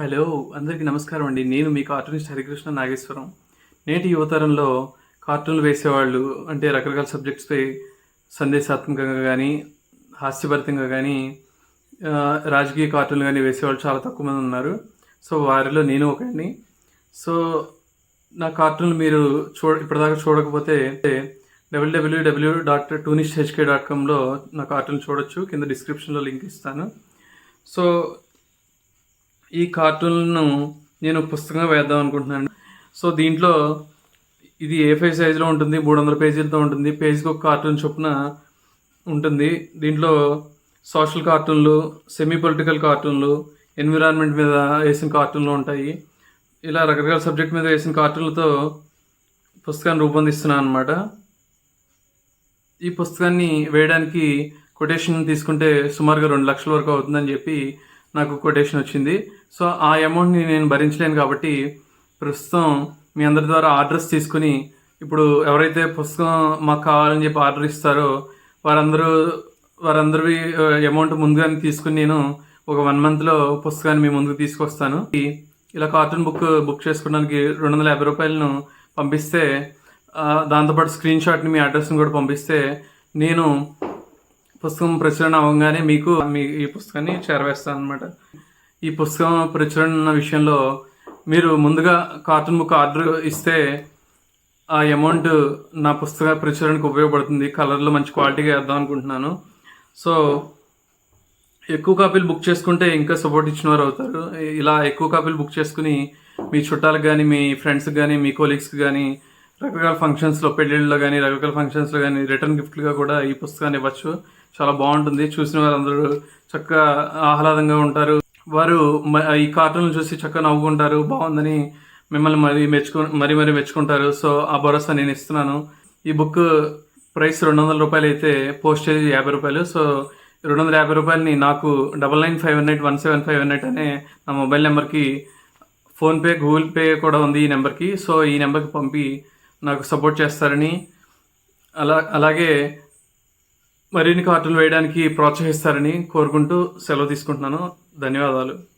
Hello అందరికీ నమస్కారం అండి. నేను మీ కార్టూనిస్ట్ హరికృష్ణ నాగేశ్వరం. నేటి యువతరంలో కార్టూన్లు వేసేవాళ్ళు అంటే రకరకాల సబ్జెక్ట్స్పై సందేశాత్మకంగా కానీ హాస్యభరితంగా కానీ రాజకీయ కార్టూన్లు కానీ వేసేవాళ్ళు చాలా తక్కువ మంది ఉన్నారు. సో వారిలో నేను ఒకడిని. సో నా కార్టూన్లు మీరు చూ ఇప్పటిదాకా చూడకపోతే W W W dot toonist HK dot కామ్లో నా కార్టూన్ చూడొచ్చు. కింద డిస్క్రిప్షన్లో లింక్ ఇస్తాను. సో ఈ కార్టూన్ను నేను పుస్తకంగా వేద్దాం అనుకుంటున్నాను సో దీంట్లో ఇది ఏ ఫైవ్ సైజులో ఉంటుంది? మూడు వందల పేజీలతో ఉంటుంది. పేజీకి ఒక కార్టూన్ చొప్పున ఉంటుంది. దీంట్లో సోషల్ కార్టూన్లు సెమీ పొలిటికల్ కార్టూన్లు ఎన్విరాన్మెంట్ మీద వేసిన కార్టూన్లు ఉంటాయి. ఇలా రకరకాల సబ్జెక్ట్ మీద వేసిన కార్టూన్లతో పుస్తకాన్ని రూపొందిస్తున్నాను అనమాట ఈ పుస్తకాన్ని వేయడానికి కొటేషన్ తీసుకుంటే సుమారుగా రెండు లక్షల వరకు అవుతుందని చెప్పి నాకు కొటేషన్ వచ్చింది. సో ఆ అమౌంట్ని నేను భరించలేను కాబట్టి ప్రస్తుతం మీ అందరి ద్వారా ఆర్డర్స్ తీసుకుని ఇప్పుడు ఎవరైతే పుస్తకం మాకు కావాలని చెప్పి ఆర్డర్ ఇస్తారో వారందరూ వారందరి అమౌంట్ ముందుగానే తీసుకుని నేను ఒక వన్ మంత్లో పుస్తకాన్ని మీ ముందుకు తీసుకొస్తాను. ఇలా కార్టూన్ బుక్ బుక్ చేసుకోవడానికి రెండు వందల యాభై రూపాయలను పంపిస్తే దాంతోపాటు స్క్రీన్ షాట్ని మీ అడ్రస్ని కూడా పంపిస్తే నేను పుస్తకం ప్రచురణ అవ్వగానే మీకు మీ ఈ పుస్తకాన్ని చేరవేస్తాను అనమాట ఈ పుస్తకం ప్రచురణ విషయంలో మీరు ముందుగా కార్టూన్ బుక్ ఆర్డర్ ఇస్తే ఆ అమౌంట్ నా పుస్తక ప్రచురణకు ఉపయోగపడుతుంది. కలర్లో మంచి క్వాలిటీగా వేద్దాం అనుకుంటున్నాను. సో ఎక్కువ కాపీలు బుక్ చేసుకుంటే ఇంకా సపోర్ట్ ఇచ్చిన వారు అవుతారు. ఇలా ఎక్కువ కాపీలు బుక్ చేసుకుని మీ చుట్టాలకు కానీ మీ ఫ్రెండ్స్కి కానీ మీ కొలీగ్స్కి కానీ రకరకాల ఫంక్షన్స్లో పెళ్ళిళ్ళలో కానీ రకరకాల ఫంక్షన్స్లో కానీ రిటర్న్ గిఫ్ట్లుగా కూడా ఈ పుస్తకాన్ని ఇవ్వచ్చు. చాలా బాగుంటుంది. చూసిన వారందరూ చక్కగా ఆహ్లాదంగా ఉంటారు. వారు ఈ కార్టూన్లు చూసి చక్కగా నవ్వుకుంటారు. బాగుందని మిమ్మల్ని మరీ మెచ్చుకు మరీ మరీ మెచ్చుకుంటారు. సో ఆ భరోసా నేను ఇస్తున్నాను. ఈ బుక్ ప్రైస్ రెండు వందల రూపాయలు అయితే పోస్టేజ్ యాభై రూపాయలు. సో రెండు వందల యాభై రూపాయలని నాకు double nine five one eight one seven five one eight అనే నా మొబైల్ నెంబర్కి ఫోన్పే గూగుల్ పే కూడా ఉంది ఈ నెంబర్కి. సో ఈ నెంబర్కి పంపి నాకు సపోర్ట్ చేస్తారని. అలా అలాగే మరిన్ని కార్టూన్లు వేయడానికి ప్రోత్సహిస్తారని కోరుకుంటూ సెలవు తీసుకుంటున్నాను. ధన్యవాదాలు.